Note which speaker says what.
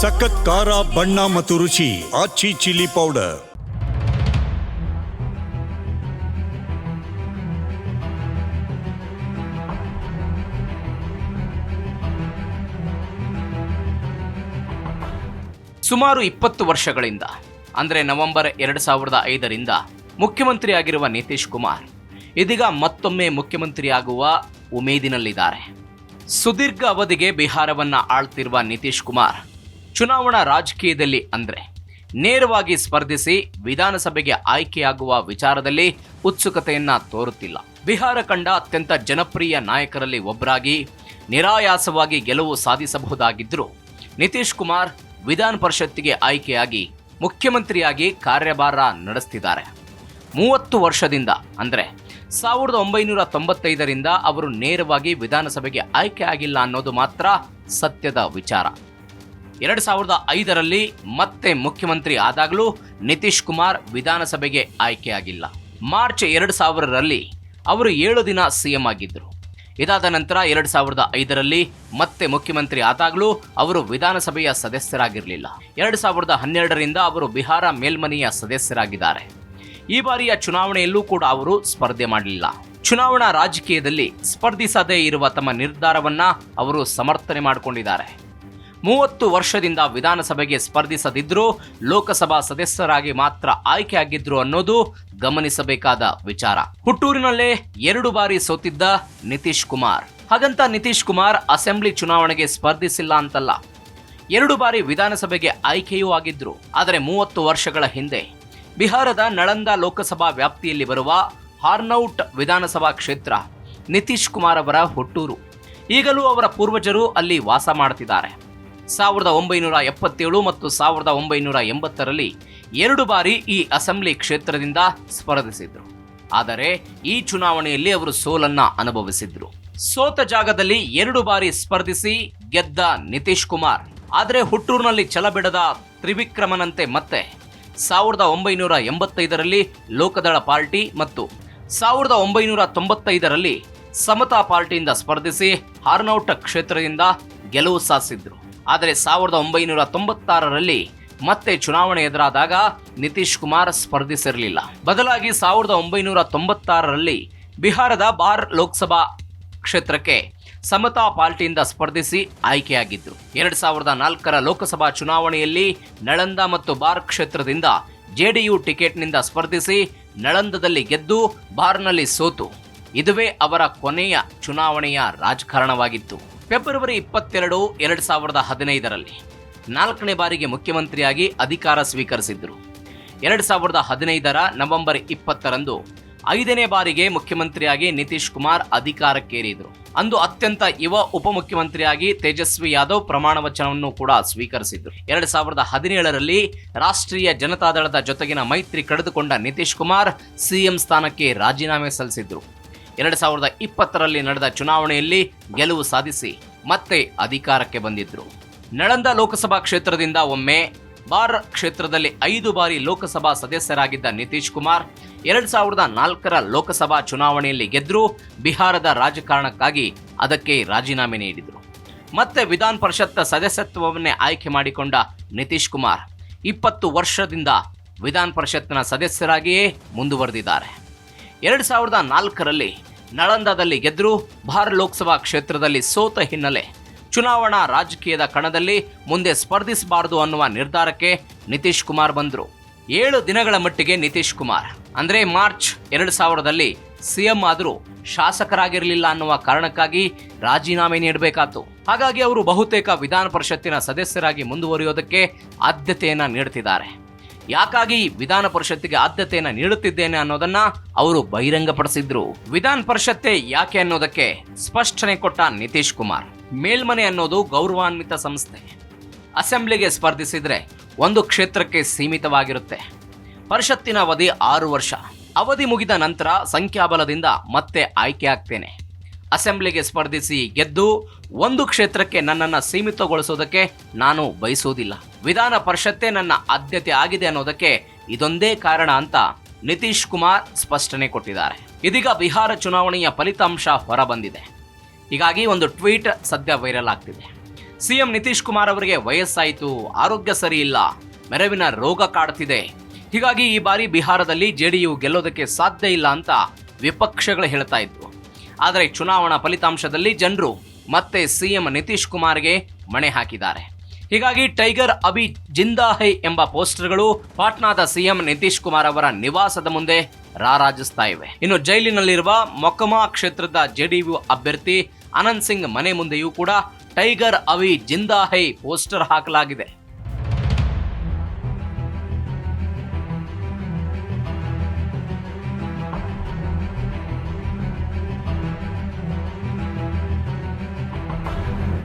Speaker 1: ಸಖತ್ ಖಾರ, ಬಣ್ಣ ಮತ್ತು ರುಚಿ, ಆಚಿ ಚಿಲ್ಲಿ ಪೌಡರ್.
Speaker 2: ಸುಮಾರು ಇಪ್ಪತ್ತು ವರ್ಷಗಳಿಂದ, ಅಂದರೆ ನವೆಂಬರ್ ಎರಡು ಸಾವಿರದ ಐದರಿಂದ, ಮುಖ್ಯಮಂತ್ರಿಯಾಗಿರುವ ನಿತೀಶ್ ಕುಮಾರ್, ಇದೀಗ ಮತ್ತೊಮ್ಮೆ ಮುಖ್ಯಮಂತ್ರಿಯಾಗುವ ಉಮೇದಿನಲ್ಲಿದ್ದಾರೆ. ಸುದೀರ್ಘ ಅವಧಿಗೆ ಬಿಹಾರವನ್ನ ಆಳ್ತಿರುವ ನಿತೀಶ್ ಕುಮಾರ್ ಚುನಾವಣಾ ರಾಜಕೀಯದಲ್ಲಿ ಅಂದ್ರೆ ನೇರವಾಗಿ ಸ್ಪರ್ಧಿಸಿ ವಿಧಾನಸಭೆಗೆ ಆಯ್ಕೆಯಾಗುವ ವಿಚಾರದಲ್ಲಿ ಉತ್ಸುಕತೆಯನ್ನ ತೋರುತ್ತಿಲ್ಲ. ಬಿಹಾರ ಕಂಡ ಅತ್ಯಂತ ಜನಪ್ರಿಯ ನಾಯಕರಲ್ಲಿ ಒಬ್ಬರಾಗಿ ನಿರಾಯಾಸವಾಗಿ ಗೆಲುವು ಸಾಧಿಸಬಹುದಾಗಿದ್ದರೂ ನಿತೀಶ್ ಕುಮಾರ್ ವಿಧಾನ ಪರಿಷತ್ತಿಗೆ ಆಯ್ಕೆಯಾಗಿ ಮುಖ್ಯಮಂತ್ರಿಯಾಗಿ ಕಾರ್ಯಭಾರ ನಡೆಸ್ತಿದ್ದಾರೆ. ಮೂವತ್ತು ವರ್ಷದಿಂದ ಅಂದರೆ ಸಾವಿರದ ಒಂಬೈನೂರ ತೊಂಬತ್ತೈದರಿಂದ ಅವರು ನೇರವಾಗಿ ವಿಧಾನಸಭೆಗೆ ಆಯ್ಕೆ ಆಗಿಲ್ಲ ಅನ್ನೋದು ಮಾತ್ರ ಸತ್ಯದ ವಿಚಾರ. ಎರಡು ಸಾವಿರದ ಐದರಲ್ಲಿ ಮತ್ತೆ ಮುಖ್ಯಮಂತ್ರಿ ಆದಾಗಲೂ ನಿತೀಶ್ ಕುಮಾರ್ ವಿಧಾನಸಭೆಗೆ ಆಯ್ಕೆಯಾಗಿಲ್ಲ. ಮಾರ್ಚ್ ಎರಡು ಸಾವಿರರಲ್ಲಿ ಅವರು ಏಳು ದಿನ ಸಿಎಂ ಆಗಿದ್ದರು. ಇದಾದ ನಂತರ ಎರಡು ಸಾವಿರದ ಐದರಲ್ಲಿ ಮತ್ತೆ ಮುಖ್ಯಮಂತ್ರಿ ಆದಾಗಲೂ ಅವರು ವಿಧಾನಸಭೆಯ ಸದಸ್ಯರಾಗಿರಲಿಲ್ಲ. ಎರಡು ಸಾವಿರದ ಹನ್ನೆರಡರಿಂದ ಅವರು ಬಿಹಾರ ಮೇಲ್ಮನೆಯ ಸದಸ್ಯರಾಗಿದ್ದಾರೆ. ಈ ಬಾರಿಯ ಚುನಾವಣೆಯಲ್ಲೂ ಕೂಡ ಅವರು ಸ್ಪರ್ಧೆ ಮಾಡಲಿಲ್ಲ. ಚುನಾವಣಾ ರಾಜಕೀಯದಲ್ಲಿ ಸ್ಪರ್ಧಿಸದೇ ಇರುವ ತಮ್ಮ ನಿರ್ಧಾರವನ್ನ ಅವರು ಸಮರ್ಥನೆ ಮಾಡಿಕೊಂಡಿದ್ದಾರೆ. ಮೂವತ್ತು ವರ್ಷದಿಂದ ವಿಧಾನಸಭೆಗೆ ಸ್ಪರ್ಧಿಸದಿದ್ದರೂ ಲೋಕಸಭಾ ಸದಸ್ಯರಾಗಿ ಮಾತ್ರ ಆಯ್ಕೆಯಾಗಿದ್ರು ಅನ್ನೋದು ಗಮನಿಸಬೇಕಾದ ವಿಚಾರ. ಹುಟ್ಟೂರಿನಲ್ಲೇ ಎರಡು ಬಾರಿ ಸೋತಿದ್ದ ನಿತೀಶ್ ಕುಮಾರ್. ಹಾಗಂತ ನಿತೀಶ್ ಕುಮಾರ್ ಅಸೆಂಬ್ಲಿ ಚುನಾವಣೆಗೆ ಸ್ಪರ್ಧಿಸಿಲ್ಲ ಅಂತಲ್ಲ. ಎರಡು ಬಾರಿ ವಿಧಾನಸಭೆಗೆ ಆಯ್ಕೆಯೂ ಆಗಿದ್ರು. ಆದರೆ ಮೂವತ್ತು ವರ್ಷಗಳ ಹಿಂದೆ ಬಿಹಾರದ ನಳಂದ ಲೋಕಸಭಾ ವ್ಯಾಪ್ತಿಯಲ್ಲಿ ಬರುವ ಹಾರ್ನೌಟ್ ವಿಧಾನಸಭಾ ಕ್ಷೇತ್ರ ನಿತೀಶ್ ಕುಮಾರ್ ಅವರ ಹುಟ್ಟೂರು. ಈಗಲೂ ಅವರ ಪೂರ್ವಜರು ಅಲ್ಲಿ ವಾಸ ಮಾಡ್ತಿದ್ದಾರೆ. ಸಾವಿರದ ಒಂಬೈನೂರ ಎಪ್ಪತ್ತೇಳು ಮತ್ತು ಸಾವಿರದ ಒಂಬೈನೂರ ಎಂಬತ್ತರಲ್ಲಿ ಎರಡು ಬಾರಿ ಈ ಅಸೆಂಬ್ಲಿ ಕ್ಷೇತ್ರದಿಂದ ಸ್ಪರ್ಧಿಸಿದ್ರು. ಆದರೆ ಈ ಚುನಾವಣೆಯಲ್ಲಿ ಅವರು ಸೋಲನ್ನ ಅನುಭವಿಸಿದ್ರು. ಸೋತ ಜಾಗದಲ್ಲಿ ಎರಡು ಬಾರಿ ಸ್ಪರ್ಧಿಸಿ ಗೆದ್ದ ನಿತೀಶ್ ಕುಮಾರ್. ಆದರೆ ಹುಟ್ಟೂರಿನಲ್ಲಿ ಛಲಬಿಡದ ತ್ರಿವಿಕ್ರಮನಂತೆ ಮತ್ತೆ ಸಾವಿರದ ಒಂಬೈನೂರ ಎಂಬತ್ತೈದರಲ್ಲಿ ಲೋಕದಳ ಪಾರ್ಟಿ ಮತ್ತು ಸಾವಿರದ ಒಂಬೈನೂರ ತೊಂಬತ್ತೈದರಲ್ಲಿ ಸಮತಾ ಪಾರ್ಟಿಯಿಂದ ಸ್ಪರ್ಧಿಸಿ ಹಾರ್ನೌಟ ಕ್ಷೇತ್ರದಿಂದ ಗೆಲುವು ಸಾಧಿಸಿದ್ರು. ಆದರೆ ಸಾವಿರದ ಒಂಬೈನೂರ ತೊಂಬತ್ತಾರರಲ್ಲಿ ಮತ್ತೆ ಚುನಾವಣೆ ಎದುರಾದಾಗ ನಿತೀಶ್ ಕುಮಾರ್ ಸ್ಪರ್ಧಿಸಿರಲಿಲ್ಲ. ಬದಲಾಗಿ ಸಾವಿರದ ಒಂಬೈನೂರ ತೊಂಬತ್ತಾರರಲ್ಲಿ ಬಿಹಾರದ ಬಾರ್ ಲೋಕಸಭಾ ಕ್ಷೇತ್ರಕ್ಕೆ ಸಮತಾ ಪಾರ್ಟಿಯಿಂದ ಸ್ಪರ್ಧಿಸಿ ಆಯ್ಕೆಯಾಗಿದ್ದರು ಎರಡು ಸಾವಿರದ ನಾಲ್ಕರ ಲೋಕಸಭಾ ಚುನಾವಣೆಯಲ್ಲಿ ನಳಂದ ಮತ್ತು ಬಾರ್ ಕ್ಷೇತ್ರದಿಂದ ಜೆಡಿಯು ಟಿಕೆಟ್ನಿಂದ ಸ್ಪರ್ಧಿಸಿ ನಳಂದದಲ್ಲಿ ಗೆದ್ದು ಬಾರ್ನಲ್ಲಿ ಸೋತು. ಇದುವೇ ಅವರ ಕೊನೆಯ ಚುನಾವಣೆಯ ರಾಜಕಾರಣವಾಗಿತ್ತು. ಫೆಬ್ರವರಿ ಇಪ್ಪತ್ತೆರಡು, ಎರಡು ಸಾವಿರದ ಹದಿನೈದರಲ್ಲಿ ನಾಲ್ಕನೇ ಬಾರಿಗೆ ಮುಖ್ಯಮಂತ್ರಿಯಾಗಿ ಅಧಿಕಾರ ಸ್ವೀಕರಿಸಿದ್ರು ಎರಡು ಸಾವಿರದ ಹದಿನೈದರ ನವೆಂಬರ್ ಇಪ್ಪತ್ತರಂದು ಐದನೇ ಬಾರಿಗೆ ಮುಖ್ಯಮಂತ್ರಿಯಾಗಿ ನಿತೀಶ್ ಕುಮಾರ್ ಅಧಿಕಾರಕ್ಕೇರಿದ್ರು. ಅಂದು ಅತ್ಯಂತ ಯುವ ಉಪಮುಖ್ಯಮಂತ್ರಿಯಾಗಿ ತೇಜಸ್ವಿ ಯಾದವ್ ಪ್ರಮಾಣ ವಚನವನ್ನು ಕೂಡ ಸ್ವೀಕರಿಸಿದ್ರು. ಎರಡು ಸಾವಿರದ ಹದಿನೇಳರಲ್ಲಿ ರಾಷ್ಟ್ರೀಯ ಜನತಾದಳದ ಜೊತೆಗಿನ ಮೈತ್ರಿ ಕಳೆದುಕೊಂಡ ನಿತೀಶ್ ಕುಮಾರ್ ಸಿಎಂ ಸ್ಥಾನಕ್ಕೆ ರಾಜೀನಾಮೆ ಸಲ್ಲಿಸಿದ್ರು. ಎರಡ್ ಸಾವಿರದ ಇಪ್ಪತ್ತರಲ್ಲಿ ನಡೆದ ಚುನಾವಣೆಯಲ್ಲಿ ಗೆಲುವು ಸಾಧಿಸಿ ಮತ್ತೆ ಅಧಿಕಾರಕ್ಕೆ ಬಂದಿದ್ರು. ನಳಂದ ಲೋಕಸಭಾ ಕ್ಷೇತ್ರದಿಂದ ಒಮ್ಮೆ ಬಾರ್ ಕ್ಷೇತ್ರದಲ್ಲಿ ಐದು ಬಾರಿ ಲೋಕಸಭಾ ಸದಸ್ಯರಾಗಿದ್ದ ನಿತೀಶ್ ಕುಮಾರ್ ಎರಡು ಸಾವಿರದ ನಾಲ್ಕರ ಲೋಕಸಭಾ ಚುನಾವಣೆಯಲ್ಲಿ ಗೆದ್ದರೂ ಬಿಹಾರದ ರಾಜಕಾರಣಕ್ಕಾಗಿ ಅದಕ್ಕೆ ರಾಜೀನಾಮೆ ನೀಡಿದರು. ಮತ್ತೆ ವಿಧಾನ ಪರಿಷತ್ ಸದಸ್ಯತ್ವವನ್ನೇ ಆಯ್ಕೆ ಮಾಡಿಕೊಂಡ ನಿತೀಶ್ ಕುಮಾರ್ ಇಪ್ಪತ್ತು ವರ್ಷದಿಂದ ವಿಧಾನ ಪರಿಷತ್ನ ಸದಸ್ಯರಾಗಿಯೇ ಮುಂದುವರೆದಿದ್ದಾರೆ. ಎರಡು ಸಾವಿರದ ನಾಲ್ಕರಲ್ಲಿ ನಳಂದದಲ್ಲಿ ಗೆದ್ದರೂ ಭಾರ ಲೋಕಸಭಾ ಕ್ಷೇತ್ರದಲ್ಲಿ ಸೋತ ಹಿನ್ನೆಲೆ ಚುನಾವಣಾ ರಾಜಕೀಯದ ಕಣದಲ್ಲಿ ಮುಂದೆ ಸ್ಪರ್ಧಿಸಬಾರದು ಅನ್ನುವ ನಿರ್ಧಾರಕ್ಕೆ ನಿತೀಶ್ ಕುಮಾರ್ ಬಂದರು. ಏಳು ದಿನಗಳ ಮಟ್ಟಿಗೆ ನಿತೀಶ್ ಕುಮಾರ್. ಅಂದರೆ ಮಾರ್ಚ್ ಎರಡು ಸಾವಿರದಲ್ಲಿ ಸಿಎಂ ಆದರೂ ಶಾಸಕರಾಗಿರಲಿಲ್ಲ ಅನ್ನುವ ಕಾರಣಕ್ಕಾಗಿ ರಾಜೀನಾಮೆ ನೀಡಬೇಕಾತು. ಹಾಗಾಗಿ ಅವರು ಬಹುತೇಕ ವಿಧಾನ ಪರಿಷತ್ತಿನ ಸದಸ್ಯರಾಗಿ ಮುಂದುವರಿಯೋದಕ್ಕೆ ಆದ್ಯತೆಯನ್ನು ನೀಡುತ್ತಿದ್ದಾರೆ ಯಾಕಾಗಿ ವಿಧಾನ ಪರಿಷತ್ತಿಗೆ ಆದ್ಯತೆಯನ್ನು ನೀಡುತ್ತಿದ್ದೇನೆ ಅನ್ನೋದನ್ನ ಅವರು ಬಹಿರಂಗಪಡಿಸಿದ್ರು. ವಿಧಾನ ಪರಿಷತ್ತೇ ಯಾಕೆ ಅನ್ನೋದಕ್ಕೆ ಸ್ಪಷ್ಟನೆ ಕೊಟ್ಟ ನಿತೀಶ್ ಕುಮಾರ್. ಮೇಲ್ಮನೆ ಅನ್ನೋದು ಗೌರವಾನ್ವಿತ ಸಂಸ್ಥೆ. ಅಸೆಂಬ್ಲಿಗೆ ಸ್ಪರ್ಧಿಸಿದ್ರೆ ಒಂದು ಕ್ಷೇತ್ರಕ್ಕೆ ಸೀಮಿತವಾಗಿರುತ್ತೆ. ಪರಿಷತ್ತಿನ ಅವಧಿ ಆರು ವರ್ಷ. ಅವಧಿ ಮುಗಿದ ನಂತರ ಸಂಖ್ಯಾಬಲದಿಂದ ಮತ್ತೆ ಆಯ್ಕೆ ಆಗ್ತೇನೆ. ಅಸೆಂಬ್ಲಿಗೆ ಸ್ಪರ್ಧಿಸಿ ಗೆದ್ದು ಒಂದು ಕ್ಷೇತ್ರಕ್ಕೆ ನನ್ನನ್ನು ಸೀಮಿತಗೊಳಿಸೋದಕ್ಕೆ ನಾನು ಬಯಸುವುದಿಲ್ಲ ವಿಧಾನ ಪರಿಷತ್ತೇ ನನ್ನ ಆದ್ಯತೆ ಆಗಿದೆ ಅನ್ನೋದಕ್ಕೆ ಇದೊಂದೇ ಕಾರಣ ಅಂತ ನಿತೀಶ್ ಕುಮಾರ್ ಸ್ಪಷ್ಟನೆ ಕೊಟ್ಟಿದ್ದಾರೆ. ಇದೀಗ ಬಿಹಾರ ಚುನಾವಣೆಯ ಫಲಿತಾಂಶ ಹೊರಬಂದಿದೆ. ಹೀಗಾಗಿ ಒಂದು ಟ್ವೀಟ್ ಸದ್ಯ ವೈರಲ್ ಆಗ್ತಿದೆ. ಸಿಎಂ ನಿತೀಶ್ ಕುಮಾರ್ ಅವರಿಗೆ ವಯಸ್ಸಾಯಿತು, ಆರೋಗ್ಯ ಸರಿ ಇಲ್ಲ, ಮೆರವಿನ ರೋಗ ಕಾಡ್ತಿದೆ. ಹೀಗಾಗಿ ಈ ಬಾರಿ ಬಿಹಾರದಲ್ಲಿ ಜೆಡಿಯು ಗೆಲ್ಲೋದಕ್ಕೆ ಸಾಧ್ಯ ಇಲ್ಲ ಅಂತ ವಿಪಕ್ಷಗಳು ಹೇಳ್ತಾ ಇದ್ವು ಆದರೆ ಚುನಾವಣಾ ಫಲಿತಾಂಶದಲ್ಲಿ ಜನರು ಮತ್ತೆ ಸಿಎಂ ನಿತೀಶ್ ಕುಮಾರ್ಗೆ ಮಣೆ ಹಾಕಿದ್ದಾರೆ. ಹೀಗಾಗಿ ಟೈಗರ್ ಅಭಿ ಜಿಂದಾ ಹೈ ಎಂಬ ಪೋಸ್ಟರ್ಗಳು ಪಾಟ್ನಾದ ಸಿಎಂ ನಿತೀಶ್ ಕುಮಾರ್ ಅವರ ನಿವಾಸದ ಮುಂದೆ ರಾರಾಜಿಸ್ತಾ ಇವೆ. ಇನ್ನು ಜೈಲಿನಲ್ಲಿರುವ ಮೊಕಮಾ ಕ್ಷೇತ್ರದ ಜೆಡಿಯು ಅಭ್ಯರ್ಥಿ ಅನಂತ್ ಸಿಂಗ್ ಮನೆ ಮುಂದೆಯೂ ಕೂಡ ಟೈಗರ್ ಅವಿ ಜಿಂದಾ ಹೈ ಪೋಸ್ಟರ್ ಹಾಕಲಾಗಿದೆ.